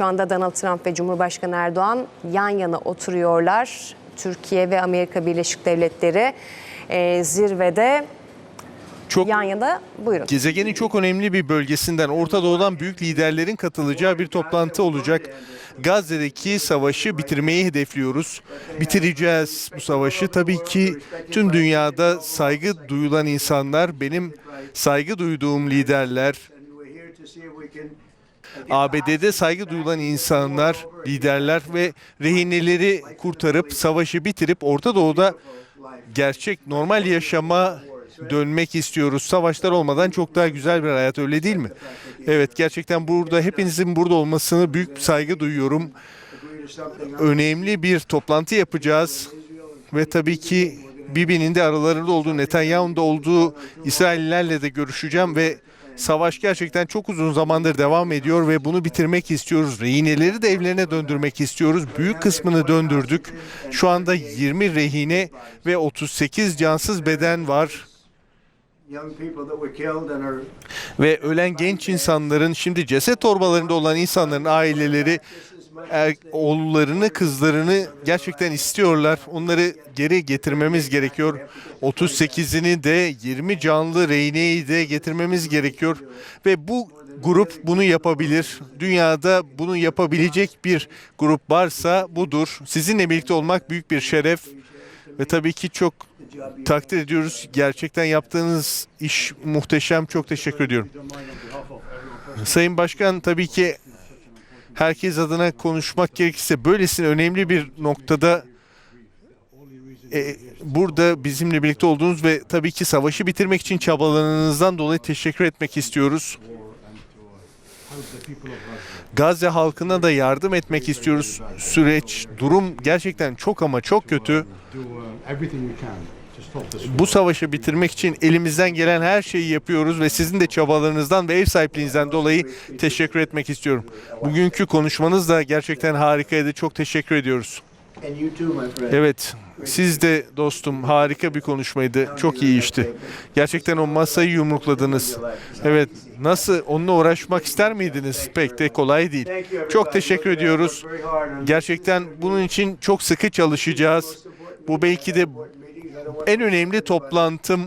Şu anda Donald Trump ve Cumhurbaşkanı Erdoğan yan yana oturuyorlar. Türkiye ve Amerika Birleşik Devletleri e, zirvede Çok yan yana. Buyurun. Gezegenin çok önemli bir bölgesinden Orta Doğu'dan büyük liderlerin katılacağı bir toplantı olacak. Gazze'deki savaşı bitirmeyi hedefliyoruz. Bitireceğiz bu savaşı. Tabii ki tüm dünyada saygı duyulan insanlar, benim saygı duyduğum liderler, ABD'de saygı duyulan insanlar, liderler ve rehineleri kurtarıp savaşı bitirip Orta Doğu'da gerçek normal yaşama dönmek istiyoruz. Savaşlar olmadan çok daha güzel bir hayat öyle değil mi? Evet gerçekten burada hepinizin burada olmasını büyük saygı duyuyorum. Önemli bir toplantı yapacağız ve tabii ki Bibi'nin de aralarında olduğu, Netanyahu'nun da olduğu İsraillilerle de görüşeceğim ve savaş gerçekten çok uzun zamandır devam ediyor ve bunu bitirmek istiyoruz. Rehineleri de evlerine döndürmek istiyoruz. Büyük kısmını döndürdük. Şu anda 20 rehine ve 38 cansız beden var. Ve ölen genç insanların şimdi ceset torbalarında olan insanların aileleri er, oğullarını, kızlarını gerçekten istiyorlar. Onları geri getirmemiz gerekiyor. 38'ini de 20 canlı reyneyi de getirmemiz gerekiyor. Ve bu grup bunu yapabilir. Dünyada bunu yapabilecek bir grup varsa budur. Sizinle birlikte olmak büyük bir şeref. Ve tabii ki çok takdir ediyoruz. Gerçekten yaptığınız iş muhteşem. Çok teşekkür ediyorum. Sayın Başkan tabii ki herkes adına konuşmak gerekirse böylesine önemli bir noktada e, burada bizimle birlikte olduğunuz ve tabii ki savaşı bitirmek için çabalarınızdan dolayı teşekkür etmek istiyoruz. Gazze halkına da yardım etmek istiyoruz. Süreç, durum gerçekten çok ama çok kötü. Bu savaşı bitirmek için elimizden gelen her şeyi yapıyoruz ve sizin de çabalarınızdan ve ev sahipliğinizden dolayı teşekkür etmek istiyorum. Bugünkü konuşmanız da gerçekten harikaydı. Çok teşekkür ediyoruz. Evet, siz de dostum harika bir konuşmaydı. Çok iyi işti. Gerçekten o masayı yumrukladınız. Evet, nasıl onunla uğraşmak ister miydiniz? Pek de kolay değil. Çok teşekkür ediyoruz. Gerçekten bunun için çok sıkı çalışacağız. Bu belki de en önemli toplantım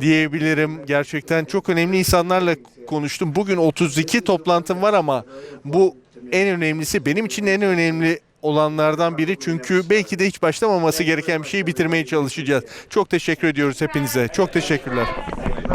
diyebilirim. Gerçekten çok önemli insanlarla konuştum. Bugün 32 toplantım var ama bu en önemlisi benim için en önemli olanlardan biri. Çünkü belki de hiç başlamaması gereken bir şeyi bitirmeye çalışacağız. Çok teşekkür ediyoruz hepinize. Çok teşekkürler.